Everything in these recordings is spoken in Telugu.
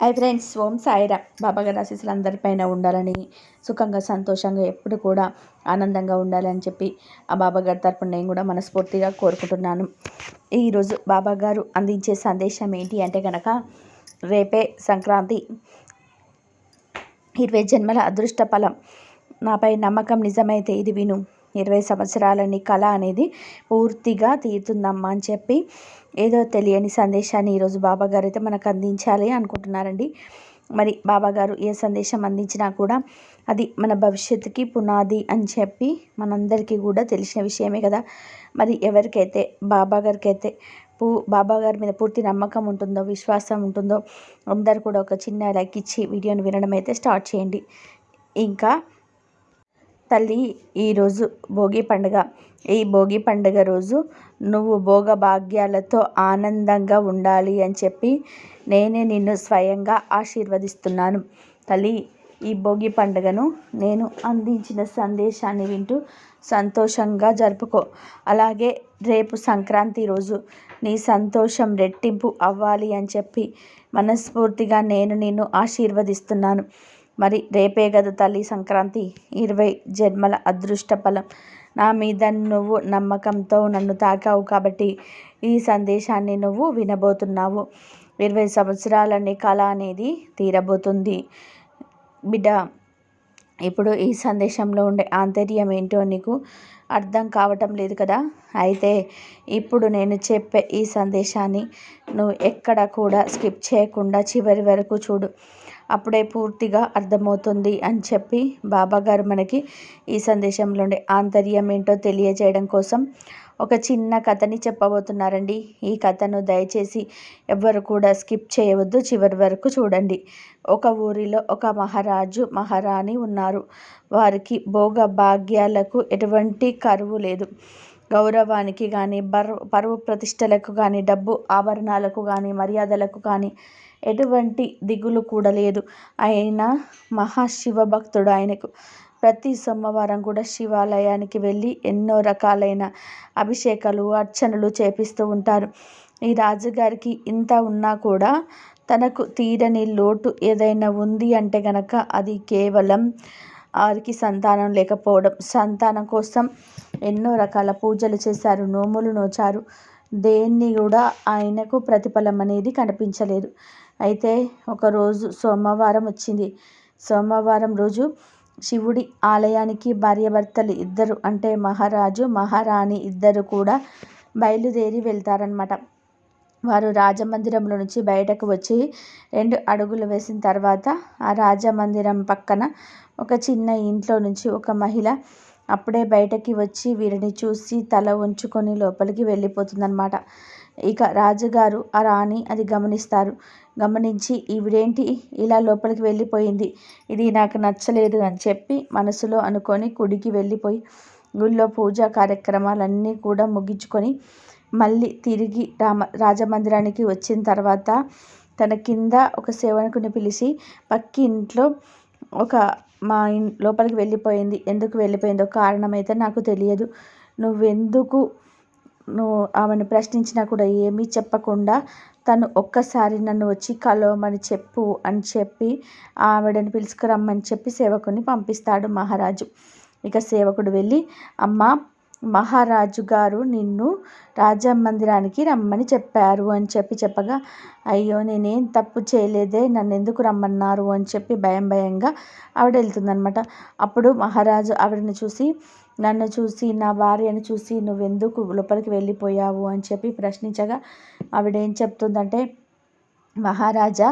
హై ఫ్రెండ్స్ ఓం సాయిరా బాబాగారి ఆశీస్సులు అందరిపైన ఉండాలని సుఖంగా సంతోషంగా ఎప్పుడు కూడా ఆనందంగా ఉండాలని చెప్పి ఆ బాబాగారి తరపున నేను కూడా మనస్ఫూర్తిగా కోరుకుంటున్నాను. ఈరోజు బాబాగారు అందించే సందేశం ఏంటి అంటే కనుక రేపే సంక్రాంతి ఇరవై జన్మల అదృష్ట ఫలం నాపై నమ్మకం నిజమైతే ఇది విను. ఇరవై సంవత్సరాలని కళ అనేది పూర్తిగా తీరుతుందమ్మా అని చెప్పి ఏదో తెలియని సందేశాన్ని ఈరోజు బాబాగారు అయితే మనకు అందించాలి అనుకుంటున్నారండి. మరి బాబాగారు ఏ సందేశం అందించినా కూడా అది మన భవిష్యత్తుకి పునాది అని చెప్పి మనందరికీ కూడా తెలిసిన విషయమే కదా. మరి ఎవరికైతే బాబా గారికి అయితే పూ బాబా గారి మీద పూర్తి నమ్మకం ఉంటుందో విశ్వాసం ఉంటుందో అందరు కూడా ఒక చిన్న లైక్ ఇచ్చి వీడియోని వినడం అయితే స్టార్ట్ చేయండి. ఇంకా తల్లి ఈరోజు భోగి పండుగ. ఈ భోగి పండుగ రోజు నువ్వు భోగ భాగ్యాలతో ఆనందంగా ఉండాలి అని చెప్పి నేనే నిన్ను స్వయంగా ఆశీర్వదిస్తున్నాను. తల్లి ఈ భోగి పండుగను నేను అందించిన సందేశాన్ని వింటూ సంతోషంగా జరుపుకో. అలాగే రేపు సంక్రాంతి రోజు నీ సంతోషం రెట్టింపు అవ్వాలి అని చెప్పి మనస్ఫూర్తిగా నేను నిన్ను ఆశీర్వదిస్తున్నాను. మరి రేపే కదా తల్లి సంక్రాంతి? ఇరవై జన్మల అదృష్ట ఫలం నా మీద నువ్వు నమ్మకంతో నన్ను తాకావు కాబట్టి ఈ సందేశాన్ని నువ్వు వినబోతున్నావు. ఇరవై సంవత్సరాలని కళ అనేది తీరబోతుంది. బిడ్డ ఇప్పుడు ఈ సందేశంలో ఉండే ఆంతర్యం ఏంటో నీకు అర్థం కావటం లేదు కదా? అయితే ఇప్పుడు నేను చెప్పే ఈ సందేశాన్ని నువ్వు ఎక్కడ కూడా స్కిప్ చేయకుండా చివరి వరకు చూడు. అప్పుడే పూర్తిగా అర్థమవుతుంది అని చెప్పి బాబాగారు మనకి ఈ సందేశంలోని ఆంతర్యం ఏంటో తెలియజేయడం కోసం ఒక చిన్న కథని చెప్పబోతున్నారండి. ఈ కథను దయచేసి ఎవ్వరు కూడా స్కిప్ చేయవద్దు చివరి వరకు చూడండి. ఒక ఊరిలో ఒక మహారాజు మహారాణి ఉన్నారు. వారికి భోగ భాగ్యాలకు ఎటువంటి కరువు లేదు. గౌరవానికి కానీ బరువు పరువు ప్రతిష్టలకు కానీ డబ్బు ఆభరణాలకు కానీ మర్యాదలకు కానీ ఎటువంటి దిగులు కూడా లేదు. ఆయన మహాశివ భక్తుడు ఆయనకు. ప్రతి సోమవారం కూడా శివాలయానికి వెళ్ళి ఎన్నో రకాలైన అభిషేకాలు అర్చనలు చేపిస్తూ ఉంటారు. ఈ రాజుగారికి ఇంత ఉన్నా కూడా తనకు తీరని లోటు ఏదైనా ఉంది అంటే గనక అది కేవలం వారికి సంతానం లేకపోవడం. సంతానం కోసం ఎన్నో రకాల పూజలు చేశారు నోములు నోచారు. దేన్ని కూడా ఆయనకు ప్రతిఫలం అనేది కనిపించలేదు. అయితే ఒకరోజు సోమవారం వచ్చింది. సోమవారం రోజు శివుడి ఆలయానికి భార్యాభర్తలు ఇద్దరు అంటే మహారాజు మహారాణి ఇద్దరు కూడా బయలుదేరి వెళ్తారనమాట వారు రాజమందిరంలో నుంచి బయటకు వచ్చి రెండు అడుగులు వేసిన తర్వాత ఆ రాజమందిరం పక్కన ఒక చిన్న ఇంట్లో నుంచి ఒక మహిళ అప్పుడే బయటకి వచ్చి వీరిని చూసి తల ఉంచుకొని లోపలికి వెళ్ళిపోతుందన్నమాట. ఇక రాజుగారు ఆ రాణి అది గమనిస్తారు. గమనించి ఈవిడేంటి ఇలా లోపలికి వెళ్ళిపోయింది. ఇది నాకు నచ్చలేదు అని చెప్పి మనసులో అనుకొని గుడికి వెళ్ళిపోయి గుళ్ళో పూజా కార్యక్రమాలన్నీ కూడా ముగించుకొని మళ్ళీ తిరిగి రామ రాజమందిరానికి వచ్చిన తర్వాత తన కింద ఒక సేవకుని పిలిచి పక్కి ఇంట్లో ఒక మా ఇన్ లోపలికి వెళ్ళిపోయింది. ఎందుకు వెళ్ళిపోయిందో కారణం అయితే నాకు తెలియదు. నువ్వెందుకు నువ్వు ఆమెను ప్రశ్నించినా కూడా ఏమీ చెప్పకుండా తను ఒక్కసారి నన్ను వచ్చి కలవమని చెప్పు అని చెప్పి ఆవిడని పిలుచుకురమ్మని చెప్పి సేవకుని పంపిస్తాడు మహారాజు. ఇక సేవకుడు వెళ్ళి అమ్మ మహారాజు గారు నిన్ను రాజమందిరానికి రమ్మని చెప్పారు అని చెప్పి చెప్పగా అయ్యో నేనేం తప్పు చేయలేదే నన్ను ఎందుకు రమ్మన్నారు అని చెప్పి భయం భయంగా ఆవిడ వెళ్తుందనమాట అప్పుడు మహారాజు ఆవిడని చూసి నన్ను చూసి నా భార్యను చూసి నువ్వెందుకు లోపలికి వెళ్ళిపోయావు అని చెప్పి ప్రశ్నించగా ఆవిడ ఏం చెప్తుందంటే మహారాజా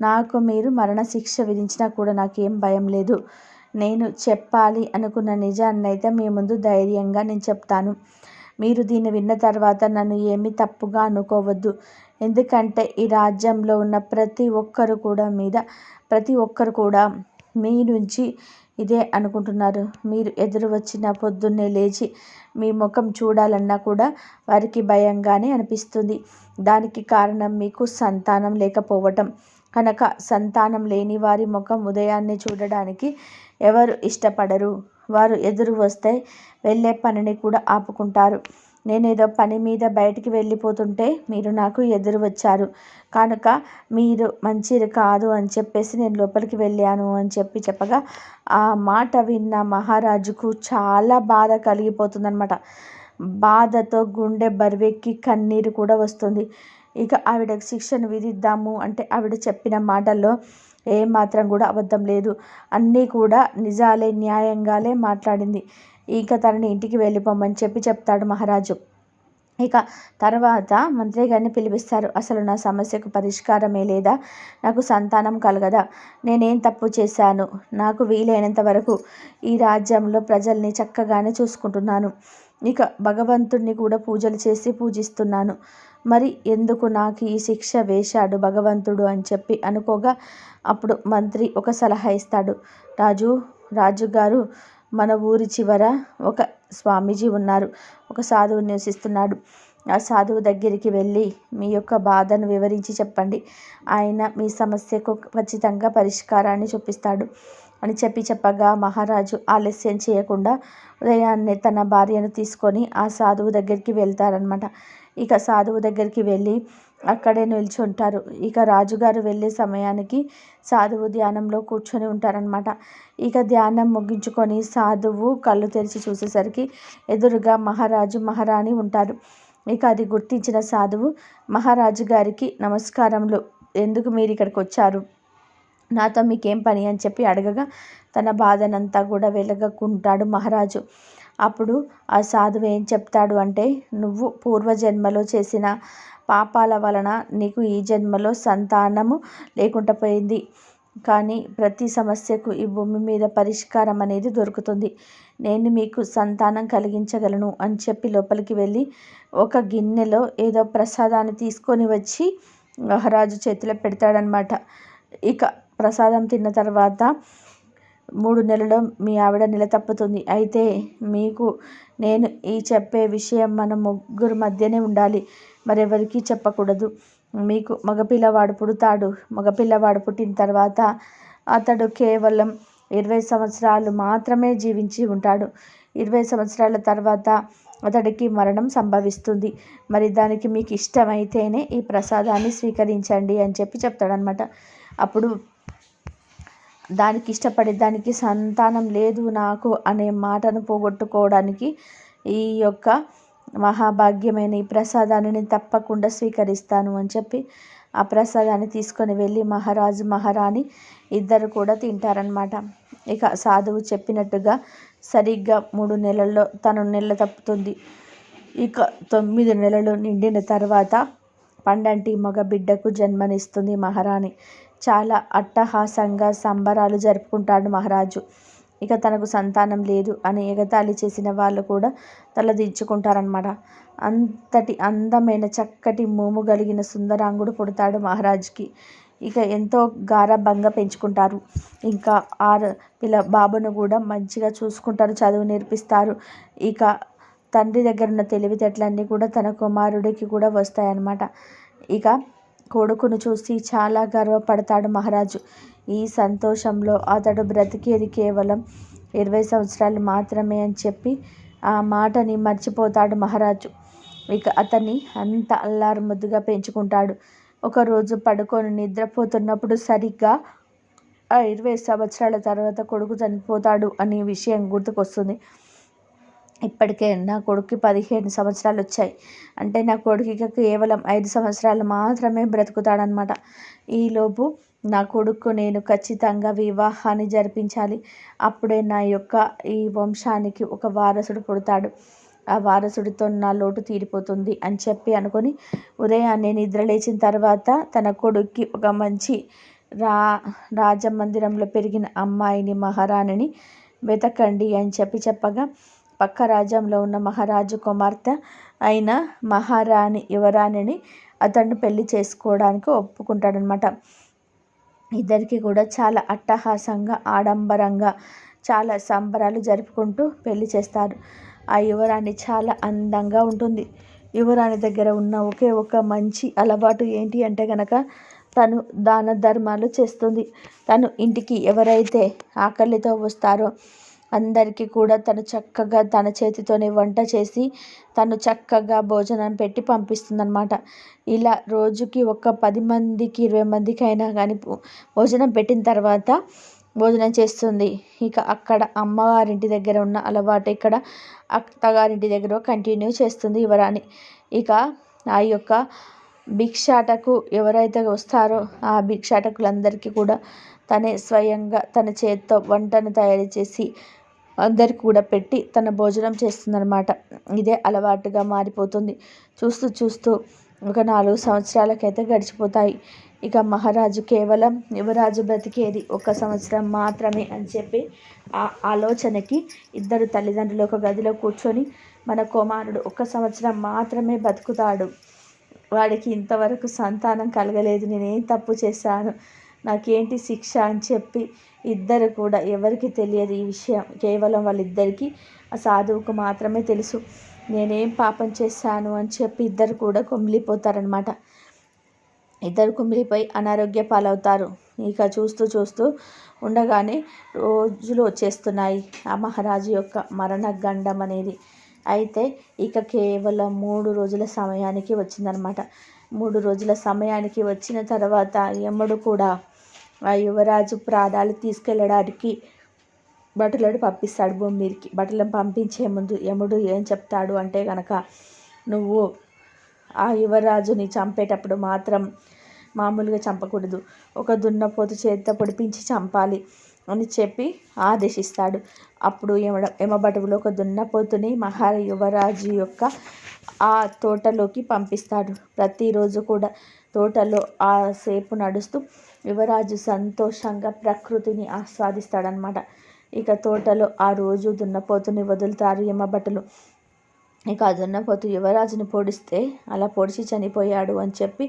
నాకు మీరు మరణశిక్ష విధించినా కూడా నాకేం భయం లేదు. నేను చెప్పాలి అనుకున్న నిజాన్ని అయితే మీ ముందు ధైర్యంగా నేను చెప్తాను. మీరు దీన్ని విన్న తర్వాత నన్ను ఏమీ తప్పుగా అనుకోవద్దు. ఎందుకంటే ఈ రాజ్యంలో ఉన్న ప్రతి ఒక్కరు కూడా మీద ప్రతి ఒక్కరు కూడా మీ నుంచి ఇదే అనుకుంటున్నారు. మీరు ఎదురు వచ్చిన పొద్దున్నే లేచి మీ ముఖం చూడాలన్నా కూడా వారికి భయంగానే అనిపిస్తుంది. దానికి కారణం మీకు సంతానం లేకపోవటం. కనుక సంతానం లేని వారి ముఖం ఉదయాన్నే చూడడానికి ఎవరు ఇష్టపడరు. వారు ఎదురు వస్తే వెళ్ళే పనిని కూడా ఆపుకుంటారు. నేనేదో పని మీద బయటికి వెళ్ళిపోతుంటే మీరు నాకు ఎదురు వచ్చారు. కనుక మీరు మంచిది కాదు అని చెప్పేసి నేను లోపలికి వెళ్ళాను అని చెప్పి చెప్పగా ఆ మాట విన్న మహారాజుకు చాలా బాధ కలిగిపోతుందన్నమాట. బాధతో గుండె బరువెక్కి కన్నీరు కూడా వస్తుంది. ఇక ఆవిడకు శిక్షను విధిద్దాము అంటే ఆవిడ చెప్పిన మాటల్లో ఏమాత్రం కూడా అబద్ధం లేదు. అన్నీ కూడా నిజాలే న్యాయంగాలే మాట్లాడింది. ఇక తనని ఇంటికి వెళ్ళిపోమని చెప్పి చెప్తాడు మహారాజు. ఇక తర్వాత మంత్రి గారిని పిలిపిస్తారు. అసలు నా సమస్యకు పరిష్కారమే లేదా? నాకు సంతానం కలగదా? నేనేం తప్పు చేశాను? నాకు వీలైనంత వరకు ఈ రాజ్యంలో ప్రజల్ని చక్కగానే చూసుకుంటున్నాను. ఇక భగవంతుణ్ణి కూడా పూజలు చేసి పూజిస్తున్నాను. మరి ఎందుకు నాకు ఈ శిక్ష వేశాడు భగవంతుడు అని చెప్పి అనుకోగా అప్పుడు మంత్రి ఒక సలహా ఇస్తాడు. రాజు రాజుగారు మన ఊరి చివర ఒక స్వామీజీ ఉన్నారు. ఒక సాధువు నివసిస్తున్నాడు. ఆ సాధువు దగ్గరికి వెళ్ళి మీ యొక్క బాధను వివరించి చెప్పండి. ఆయన మీ సమస్యకు ఖచ్చితంగా పరిష్కారాన్ని చూపిస్తాడు. అని చెప్పి చెప్పగా మహారాజు ఆలస్యం చేయకుండా ఉదయాన్నే తన భార్యను తీసుకొని ఆ సాధువు దగ్గరికి వెళ్తారనమాట ఇక సాధువు దగ్గరికి వెళ్ళి అక్కడే నిల్చుంటారు. ఇక రాజుగారు వెళ్ళే సమయానికి సాధువు ధ్యానంలో కూర్చొని ఉంటారనమాట ఇక ధ్యానం ముగించుకొని సాధువు కళ్ళు తెరిచి చూసేసరికి ఎదురుగా మహారాజు మహారాణి ఉంటారు. ఇక అది గుర్తించిన సాధువు మహారాజు గారికి నమస్కారములు. ఎందుకు మీరు ఇక్కడికి వచ్చారు? నాతో మీకేం పని అని చెప్పి అడగగా తన బాధనంతా కూడా వెలగకుంటాడు మహారాజు. అప్పుడు ఆ సాధువు ఏం చెప్తాడు అంటే నువ్వు పూర్వజన్మలో చేసిన పాపాల వలన నీకు ఈ జన్మలో సంతానము లేకుండా పోయింది. కానీ ప్రతి సమస్యకు ఈ భూమి మీద పరిష్కారం అనేది దొరుకుతుంది. నేను మీకు సంతానం కలిగించగలను అని చెప్పి లోపలికి వెళ్ళి ఒక గిన్నెలో ఏదో ప్రసాదాన్ని తీసుకొని వచ్చి మహారాజు చేతిలో పెడతాడనమాట ఇక ప్రసాదం తిన్న తర్వాత మూడు నెలలు మీ ఆవిడ నెల తప్పుతుంది. అయితే మీకు నేను ఈ చెప్పే విషయం మన ముగ్గురు మధ్యనే ఉండాలి. మరెవరికీ చెప్పకూడదు. మీకు మగపిల్లవాడు పుడతాడు. మగపిల్లవాడు పుట్టిన తర్వాత అతడు కేవలం ఇరవై సంవత్సరాలు మాత్రమే జీవించి ఉంటాడు. ఇరవై సంవత్సరాల తర్వాత అతడికి మరణం సంభవిస్తుంది. మరి దానికి మీకు ఇష్టమైతేనే ఈ ప్రసాదాన్ని స్వీకరించండి అని చెప్పి చెప్తాడనమాట అప్పుడు దానికి ఇష్టపడే దానికి సంతానం లేదు నాకు అనే మాటను పోగొట్టుకోవడానికి ఈ యొక్క మహాభాగ్యమైన ఈ ప్రసాదాన్ని తప్పకుండా స్వీకరిస్తాను అని చెప్పి ఆ ప్రసాదాన్ని తీసుకొని వెళ్ళి మహారాజు మహారాణి ఇద్దరు కూడా తింటారనమాట ఇక సాధువు చెప్పినట్టుగా సరిగ్గా మూడు నెలల్లో తను నెల తప్పుతుంది. ఇక తొమ్మిది నెలలు నిండిన తర్వాత పండంటి మగ బిడ్డకు జన్మనిస్తుంది మహారాణి. చాలా అట్టహాసంగా సంబరాలు జరుపుకుంటాడు మహారాజు. ఇక తనకు సంతానం లేదు అని ఎగతాళి చేసిన వాళ్ళు కూడా తలదించుకుంటారనమాట అంతటి అందమైన చక్కటి మోము కలిగిన సుందరాంగుడు పుడతాడు మహారాజుకి. ఇక ఎంతో గారభంగా పెంచుకుంటారు. ఇంకా ఆరు పిల్ల బాబును కూడా మంచిగా చూసుకుంటారు చదువు నేర్పిస్తారు. ఇక తండ్రి దగ్గర ఉన్న తెలివితేటలన్నీ కూడా తన కుమారుడికి కూడా వస్తాయన్నమాట. ఇక కొడుకును చూసి చాలా గర్వపడతాడు మహారాజు. ఈ సంతోషంలో అతడు బ్రతికేది కేవలం ఇరవై సంవత్సరాలు మాత్రమే అని చెప్పి ఆ మాటని మర్చిపోతాడు మహారాజు. ఇక అతన్ని అంత అల్లారు ముద్దుగా పెంచుకుంటాడు. ఒకరోజు పడుకొని నిద్రపోతున్నప్పుడు సరిగ్గా ఆ ఇరవై సంవత్సరాల తర్వాత కొడుకు చనిపోతాడు అనే విషయం గుర్తుకొస్తుంది. ఇప్పటికే నా కొడుక్కి పదిహేను సంవత్సరాలు వచ్చాయి. అంటే నా కొడుకుకి కేవలం ఐదు సంవత్సరాలు మాత్రమే బ్రతుకుతాడనమాట ఈలోపు నా కొడుకు నేను ఖచ్చితంగా వివాహాన్ని జరిపించాలి. అప్పుడే నా యొక్క ఈ వంశానికి ఒక వారసుడు పుడతాడు. ఆ వారసుడితో నా లోటు తీరిపోతుంది అని చెప్పి అనుకొని ఉదయాన్నే నిద్ర లేచిన తర్వాత తన కొడుక్కి ఒక మంచి రా రాజమందిరంలో పెరిగిన అమ్మాయిని మహారాణిని వెతకండి అని చెప్పి చెప్పగా పక్క రాజ్యంలో ఉన్న మహారాజు కుమార్తె అయిన మహారాణి యువరాణిని అతను పెళ్ళి చేసుకోవడానికి ఒప్పుకుంటాడనమాట ఇద్దరికి కూడా చాలా అట్టహాసంగా ఆడంబరంగా చాలా సంబరాలు జరుపుకుంటూ పెళ్ళి చేస్తారు. ఆ యువరాణి చాలా అందంగా ఉంటుంది. యువరాణి దగ్గర ఉన్న ఒకే ఒక మంచి అలవాటు ఏంటి అంటే కనుక తను దాన ధర్మాలు చేస్తుంది. తను ఇంటికి ఎవరైతే ఆకలితో వస్తారో అందరికీ కూడా తను చక్కగా తన చేతితోనే వంట చేసి తను చక్కగా భోజనం పెట్టి పంపిస్తుందన్నమాట. ఇలా రోజుకి ఒక పది మందికి ఇరవై మందికి అయినా కానీ భోజనం పెట్టిన తర్వాత భోజనం చేస్తుంది. ఇక అక్కడ అమ్మవారింటి దగ్గర ఉన్న అలవాటు ఇక్కడ అత్తగారింటి దగ్గర కంటిన్యూ చేస్తుంది యువరాణి. ఇక ఆ యొక్క భిక్షాటకు ఎవరైతే వస్తారో ఆ భిక్షాటకులందరికీ కూడా తనే స్వయంగా తన చేత్తో వంటను తయారు చేసి అందరికి కూడా పెట్టి తన భోజనం చేస్తుందన్నమాట. ఇదే అలవాటుగా మారిపోతుంది. చూస్తూ చూస్తూ ఒక నాలుగు సంవత్సరాలకైతే గడిచిపోతాయి. ఇక మహారాజు కేవలం యువరాజు బ్రతికేది ఒక సంవత్సరం మాత్రమే అని చెప్పి ఆ ఆలోచనకి ఇద్దరు తల్లిదండ్రులు ఒక గదిలో కూర్చొని మన కుమారుడు ఒక సంవత్సరం మాత్రమే బతుకుతాడు. వాడికి ఇంతవరకు సంతానం కలగలేదు. నేనేం తప్పు చేశాను? నాకేంటి శిక్ష అని చెప్పి ఇద్దరు కూడా ఎవరికి తెలియదు ఈ విషయం. కేవలం వాళ్ళిద్దరికీ ఆ సాధువుకు మాత్రమే తెలుసు. నేనేం పాపం చేశాను అని చెప్పి ఇద్దరు కూడా కుమిలిపోతారనమాట ఇద్దరు కుమిలిపోయి అనారోగ్య పాలవుతారు. ఇక చూస్తూ చూస్తూ ఉండగానే రోజులు వచ్చేస్తున్నాయి ఆ మహారాజు యొక్క మరణ గండం అనేది. అయితే ఇక కేవలం మూడు రోజుల సమయానికి వచ్చిందనమాట మూడు రోజుల సమయానికి వచ్చిన తర్వాత యముడు కూడా ఆ యువరాజు ప్రాణాలు తీసుకెళ్ళడానికి భటులను పంపిస్తాడు భూమి మీదకి భటులను పంపించే ముందు యముడు ఏం చెప్తాడు అంటే కనుక నువ్వు ఆ యువరాజుని చంపేటప్పుడు మాత్రం మామూలుగా చంపకూడదు. ఒక దున్నపోతు చేత పొడిపించి చంపాలి అని చెప్పి ఆదేశిస్తాడు. అప్పుడు యమ యమబటువులో ఒక దున్నపోతుని మహా యువరాజు యొక్క ఆ తోటలోకి పంపిస్తాడు. ప్రతిరోజు కూడా తోటలో ఆ సేపు నడుస్తూ యువరాజు సంతోషంగా ప్రకృతిని ఆస్వాదిస్తాడనమాట ఇక తోటలో ఆ రోజు దున్నపోతుని వదులుతారు యమభటులు ఇక ఆ దున్నపోతు యువరాజుని పొడిస్తే అలా పొడిచి చనిపోయాడు అని చెప్పి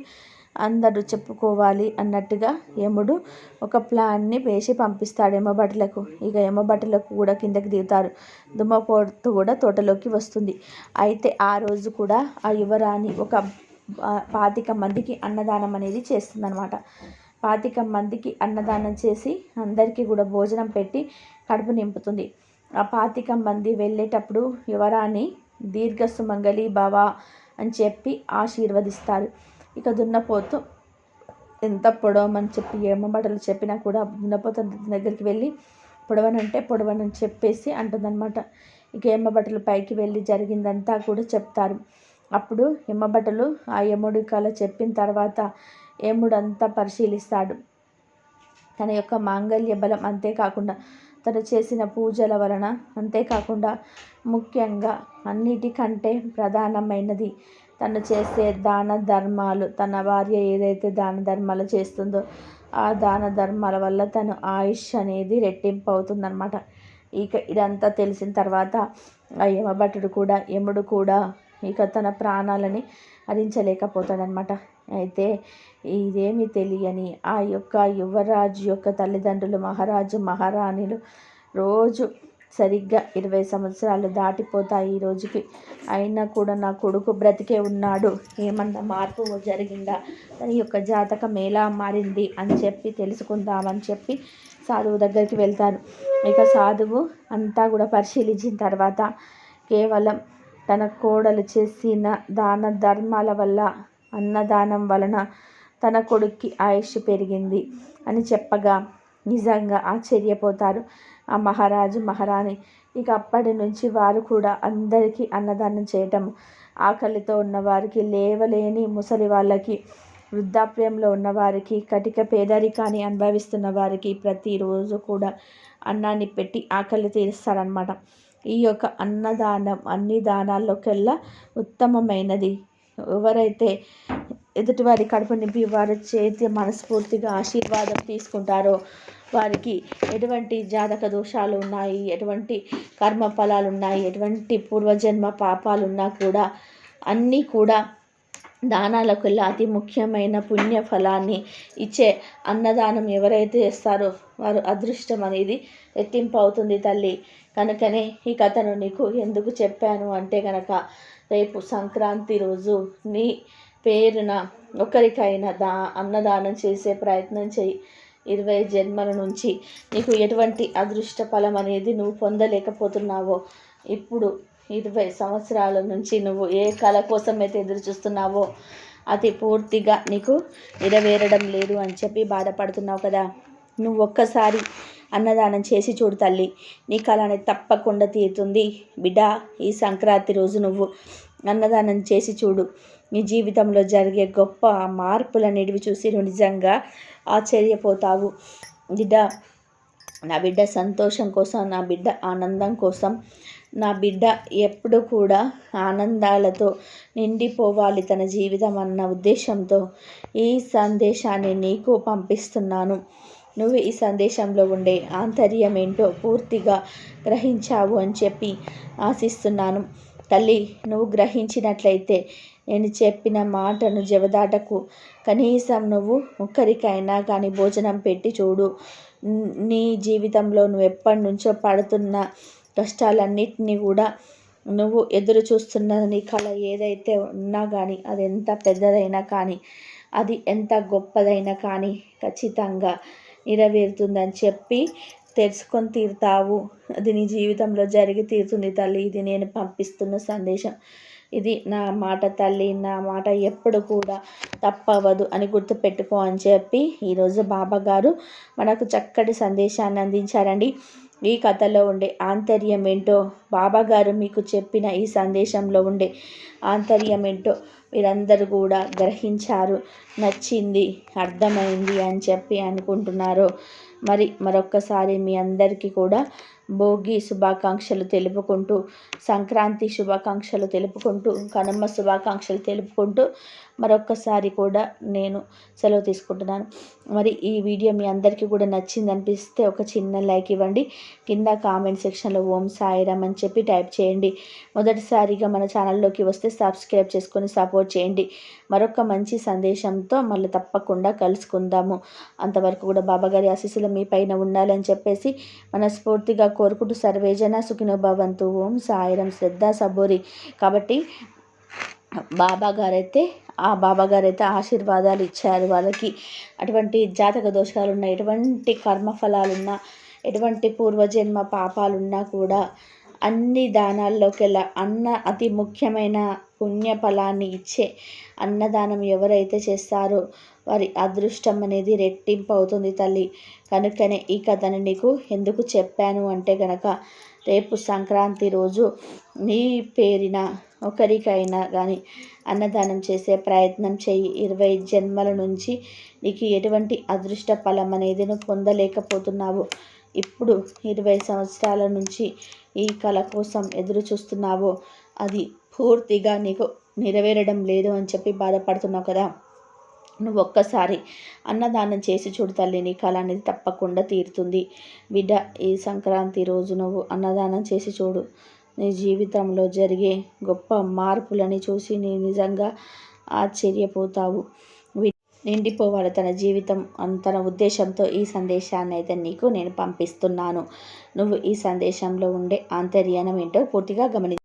అందరూ చెప్పుకోవాలి అన్నట్టుగా యముడు ఒక ప్లాన్ని వేసి పంపిస్తాడు యమబట్టలకు ఇక యమభటులకు కూడా కిందకి దిగుతారు. దుమ్మపోతు కూడా తోటలోకి వస్తుంది. అయితే ఆ రోజు కూడా ఆ యువరాణి ఒక పాతిక మందికి అన్నదానం అనేది చేస్తుందనమాట పాతిక మందికి అన్నదానం చేసి అందరికీ కూడా భోజనం పెట్టి కడుపు నింపుతుంది. ఆ పాతిక మంది వెళ్ళేటప్పుడు యువరాణి దీర్ఘ సుమంగళి భవ అని చెప్పి ఆశీర్వదిస్తారు. ఇక దున్నపోతు ఎంత పొడవమని చెప్పి ఏమబడలు చెప్పినా కూడా దున్నపోతు దగ్గరికి వెళ్ళి పొడవనంటే పొడవనని చెప్పేసి అంటుందన్నమాట. ఇక ఏమబట్టలు పైకి వెళ్ళి జరిగిందంతా కూడా చెప్తారు. అప్పుడు ఎమ్మబట్టలు ఆ యముడి కళ చెప్పిన తర్వాత యముడంతా పరిశీలిస్తాడు. తన యొక్క మాంగళ్య బలం అంతేకాకుండా తను చేసిన పూజల వలన అంతేకాకుండా ముఖ్యంగా అన్నిటికంటే ప్రధానమైనది తను చేసే దాన ధర్మాలు. తన భార్య ఏదైతే దాన ధర్మాలు చేస్తుందో ఆ దాన ధర్మాల వల్ల తను ఆయుష్ అనేది రెట్టింపు అవుతుందన్నమాట ఇక ఇదంతా తెలిసిన తర్వాత ఆ యమభటుడు కూడా యముడు కూడా ఇక తన ప్రాణాలని హరించలేకపోతాడనమాట అయితే ఇదేమి తెలియని ఆ యొక్క యువరాజు యొక్క తల్లిదండ్రులు మహారాజు మహారాణులు రోజు సరిగ్గా ఇరవై సంవత్సరాలు దాటిపోతాయి ఈ రోజుకి. అయినా కూడా నా కొడుకు బ్రతికే ఉన్నాడు. ఏమన్నా మార్పు జరిగిందా? తన యొక్క జాతకం ఎలా మారింది అని చెప్పి తెలుసుకుందామని చెప్పి సాధువు దగ్గరికి వెళ్తాను. ఇక సాధువు అంతా కూడా పరిశీలించిన తర్వాత కేవలం తన కోడలు చేసిన దాన ధర్మాల వల్ల అన్నదానం వలన తన కొడుక్కి ఆయుష్ పెరిగింది అని చెప్పగా నిజంగా ఆశ్చర్యపోతారు ఆ మహారాజు మహారాణి. ఇక అప్పటి నుంచి వారు కూడా అందరికీ అన్నదానం చేయటం ఆకలితో ఉన్నవారికి లేవలేని ముసలి వాళ్ళకి వృద్ధాప్యంలో ఉన్నవారికి కటిక పేదరికాన్ని అనుభవిస్తున్న వారికి ప్రతిరోజు కూడా అన్నాన్ని పెట్టి ఆకలి తీరుస్తారనమాట ఈ యొక్క అన్నదానం అన్ని దానాల్లోకెల్లా ఉత్తమమైనది. ఎవరైతే ఎదుటివారి కడుపు నింపి వారి చేతి మనస్ఫూర్తిగా ఆశీర్వాదం తీసుకుంటారో వారికి ఎటువంటి జాతక దోషాలు ఉన్నాయి ఎటువంటి కర్మ ఫలాలు ఉన్నాయి ఎటువంటి పూర్వజన్మ పాపాలు ఉన్నా కూడా అన్నీ కూడా దానాలకు అతి ముఖ్యమైన పుణ్య ఫలాన్ని ఇచ్చే అన్నదానం ఎవరైతే చేస్తారో వారు అదృష్టం అనేది రెట్టింపు అవుతుంది తల్లి. కనుకనే ఈ కథను నీకు ఎందుకు చెప్పాను అంటే కనుక రేపు సంక్రాంతి రోజు నీ పేరున ఒకరికైనా దా అన్నదానం చేసే ప్రయత్నం చేయి ఇరవై జన్మల నుంచి నీకు ఎటువంటి అదృష్ట ఫలం అనేది నువ్వు పొందలేకపోతున్నావో ఇప్పుడు ఇరవై సంవత్సరాల నుంచి నువ్వు ఏ కళ కోసం అయితే ఎదురు చూస్తున్నావో అది పూర్తిగా నీకు నెరవేరడం లేదు అని చెప్పి బాధపడుతున్నావు కదా. నువ్వు ఒక్కసారి అన్నదానం చేసి చూడు తల్లి. నీ కళ అనేది తప్పకుండా తీరుతుంది. బిడ్డ ఈ సంక్రాంతి రోజు నువ్వు అన్నదానం చేసి చూడు. నీ జీవితంలో జరిగే గొప్ప మార్పులనేటివి చూసి నువ్వు నిజంగా ఆశ్చర్యపోతావు. బిడ్డ నా బిడ్డ సంతోషం కోసం నా బిడ్డ ఆనందం కోసం నా బిడ్డ ఎప్పుడు కూడా ఆనందాలతో నిండిపోవాలి తన జీవితం అన్న ఉద్దేశంతో ఈ సందేశాన్ని నీకు పంపిస్తున్నాను. నువ్వు ఈ సందేశంలో ఉండే ఆంతర్యం ఏంటో పూర్తిగా గ్రహించావు అని చెప్పి ఆశిస్తున్నాను. తల్లి నువ్వు గ్రహించినట్లయితే నేను చెప్పిన మాటను జవదాటకు కనీసం నువ్వు ఒక్కరికైనా కానీ భోజనం పెట్టి చూడు. నీ జీవితంలో నువ్వు ఎప్పటి నుంచో పడుతున్న కష్టాలన్నిటినీ కూడా నువ్వు ఎదురు చూస్తున్న నీ కళ ఏదైతే ఉన్నా కానీ అది ఎంత పెద్దదైనా కానీ అది ఎంత గొప్పదైనా కానీ ఖచ్చితంగా నెరవేరుతుందని చెప్పి తెలుసుకొని తీరుతావు. అది నీ జీవితంలో జరిగి తీరుతుంది తల్లి. ఇది నేను పంపిస్తున్న సందేశం. ఇది నా మాట తల్లి. నా మాట ఎప్పుడు కూడా తప్పవదు అని గుర్తుపెట్టుకో అని చెప్పి ఈరోజు బాబా గారు మనకు చక్కటి సందేశాన్ని అందించారండి. ఈ కథలో ఉండే ఆంతర్యం ఏంటో బాబాగారు మీకు చెప్పిన ఈ సందేశంలో ఉండే ఆంతర్యం ఏంటో మీరందరూ కూడా గ్రహించారు నచ్చింది అర్థమైంది అని చెప్పి అనుకుంటున్నారు. మరి మరొక్కసారి మీ అందరికీ కూడా భోగి శుభాకాంక్షలు తెలుపుకుంటూ సంక్రాంతి శుభాకాంక్షలు తెలుపుకుంటూ కనుమ శుభాకాంక్షలు తెలుపుకుంటూ మరొక్కసారి కూడా నేను సెలవు తీసుకుంటున్నాను. మరి ఈ వీడియో మీ అందరికీ కూడా నచ్చింది అనిపిస్తే ఒక చిన్న లైక్ ఇవ్వండి. కింద కామెంట్ సెక్షన్లో ఓం సాయిరామ్ అని చెప్పి టైప్ చేయండి. మొదటిసారిగా మన ఛానల్లోకి వస్తే సబ్స్క్రైబ్ చేసుకొని సపోర్ట్ చేయండి. మరొక మంచి సందేశంతో మళ్ళీ తప్పకుండా కలుసుకుందాము. అంతవరకు కూడా బాబాగారి ఆశీస్సులు మీ పైన ఉండాలని చెప్పేసి మనస్ఫూర్తిగా కోరుకుంటూ సర్వేజన సుఖినోభవంతు ఓం సాయిరం శ్రద్ధ సబోరి. కాబట్టి బాబా గారైతే ఆ బాబా గారైతే ఆశీర్వాదాలు ఇచ్చారు. వాళ్ళకి అటువంటి జాతక దోషాలున్న ఎటువంటి కర్మఫలాలున్నా ఎటువంటి పూర్వజన్మ పాపాలున్నా కూడా అన్ని దానాల్లోకెల్లా అన్న అతి ముఖ్యమైన పుణ్య ఫలాన్ని ఇచ్చే అన్నదానం ఎవరైతే చేస్తారో వారి అదృష్టం అనేది రెట్టింపు అవుతుంది తల్లి. కనుకనే ఈ కథను నీకు ఎందుకు చెప్పాను అంటే గనక రేపు సంక్రాంతి రోజు నీ పేరిన ఒకరికైనా కానీ అన్నదానం చేసే ప్రయత్నం చేయి. ఇరవై జన్మల నుంచి నీకు ఎటువంటి అదృష్ట ఫలం అనేది నువ్వు పొందలేకపోతున్నావు. ఇప్పుడు ఇరవై సంవత్సరాల నుంచి ఈ కళ కోసం ఎదురు చూస్తున్నావో. అది పూర్తిగా నీకు నెరవేరడం లేదు అని చెప్పి బాధపడుతున్నావు కదా. నువ్వు ఒక్కసారి అన్నదానం చేసి చూడు తల్లి నీ కళ అనేది తప్పకుండా తీరుతుంది. బిడ్డ ఈ సంక్రాంతి రోజు నువ్వు అన్నదానం చేసి చూడు. నీ జీవితంలో జరిగే గొప్ప మార్పులని చూసి నీ నిజంగా ఆశ్చర్యపోతావు. నిండిపోవాలి తన జీవితం తన ఉద్దేశంతో ఈ సందేశాన్ని అయితే నీకు నేను పంపిస్తున్నాను. నువ్వు ఈ సందేశంలో ఉండే ఆంతర్యానం ఏంటో పూర్తిగా గమని